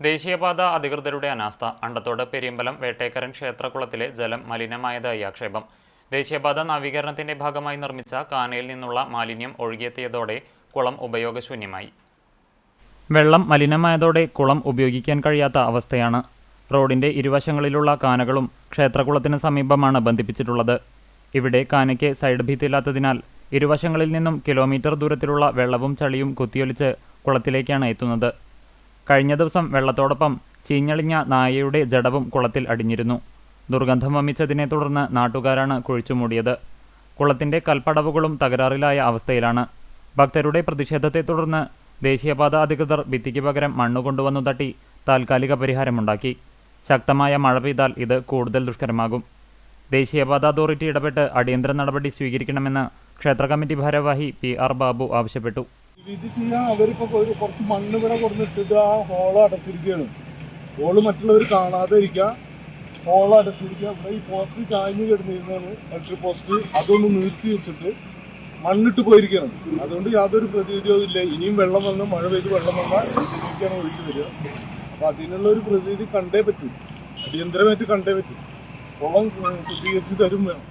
ദേശീയപാത അധികൃതരുടെ അനാസ്ഥ അണ്ടത്തോട് പെരിയമ്പലം വേട്ടേക്കരൻ ക്ഷേത്രകുളത്തിലെ ജലം മലിനമായതായി ആക്ഷേപം. ദേശീയപാത നവീകരണത്തിന്റെ ഭാഗമായി നിർമ്മിച്ച കാനയിൽ നിന്നുള്ള മാലിന്യം ഒഴുകിയെത്തിയതോടെ കുളം ഉപയോഗശൂന്യമായി. വെള്ളം മലിനമായതോടെ കുളം ഉപയോഗിക്കാൻ കഴിയാത്ത അവസ്ഥയാണ്. റോഡിന്റെ ഇരുവശങ്ങളിലുള്ള കാനകളും ക്ഷേത്രകുളത്തിന് സമീപമാണ് ബന്ധിപ്പിച്ചിട്ടുള്ളത്. ഇവിടെ കാനയ്ക്ക് സൈഡ് ഭിത്തിയില്ലാത്തതിനാൽ ഇരുവശങ്ങളിൽ നിന്നും കിലോമീറ്റർ ദൂരത്തിലുള്ള വെള്ളവും ചളിയും കുത്തിയൊലിച്ച് കുളത്തിലേക്കാണ് എത്തുന്നത്. കഴിഞ്ഞ ദിവസം വെള്ളത്തോടൊപ്പം ചീഞ്ഞളിഞ്ഞ നായയുടെ ജഡവും കുളത്തിൽ അടിഞ്ഞിരുന്നു. ദുർഗന്ധം വമിച്ചതിനെ തുടർന്ന് നാട്ടുകാരാണ് കുഴിച്ചുമൂടിയത് കുളത്തിന്റെ കൽപ്പടവുകളും തകരാറിലായ അവസ്ഥയിലാണ്. ഭക്തരുടെ പ്രതിഷേധത്തെ തുടർന്ന് ദേശീയപാത അധികൃതർ ഭിത്തിക്ക് പകരം മണ്ണ് കൊണ്ടുവന്നു തട്ടി താൽക്കാലിക പരിഹാരമുണ്ടാക്കി. ശക്തമായ മഴ പെയ്താൽ ഇത് കൂടുതൽ ദുഷ്കരമാകും. ദേശീയപാത അതോറിറ്റി ഇടപെട്ട് അടിയന്തര നടപടി സ്വീകരിക്കണമെന്ന് ക്ഷേത്ര കമ്മിറ്റി ഭാരവാഹി പി ആർ ബാബു ആവശ്യപ്പെട്ടു. ഇത് ചെയ്യാൻ അവരിപ്പോ കുറച്ച് മണ്ണ് ഇവിടെ കൊടുത്തിട്ട് ആ ഹോൾ അടച്ചിരിക്കുകയാണ്. ഹോൾ മറ്റുള്ളവർ കാണാതെ ഇരിക്കുക ഹോൾ അടച്ചിരിക്കുക. ഇവിടെ ഈ പോസ്റ്റ് ചാഞ്ഞു കിടന്നിരുന്നാണ് ഇലക്ട്രിക് പോസ്റ്റ് അതൊന്ന് നിർത്തി വെച്ചിട്ട് മണ്ണിട്ട് പോയിരിക്കണം അതുകൊണ്ട് യാതൊരു പ്രതിവിധിയും ഇല്ല. ഇനിയും വെള്ളം വന്ന് മഴ പെയ്ത് വെള്ളം വന്നാൽ ഇതിലേക്കാണ് ഒഴുകി വരിക. അപ്പൊ അതിനുള്ള ഒരു പ്രതിവിധി കണ്ടേ പറ്റൂ. അടിയന്തരമായിട്ട് കണ്ടേ പറ്റൂ. കുളം ശുദ്ധീകരിച്ച് തരും വേണം.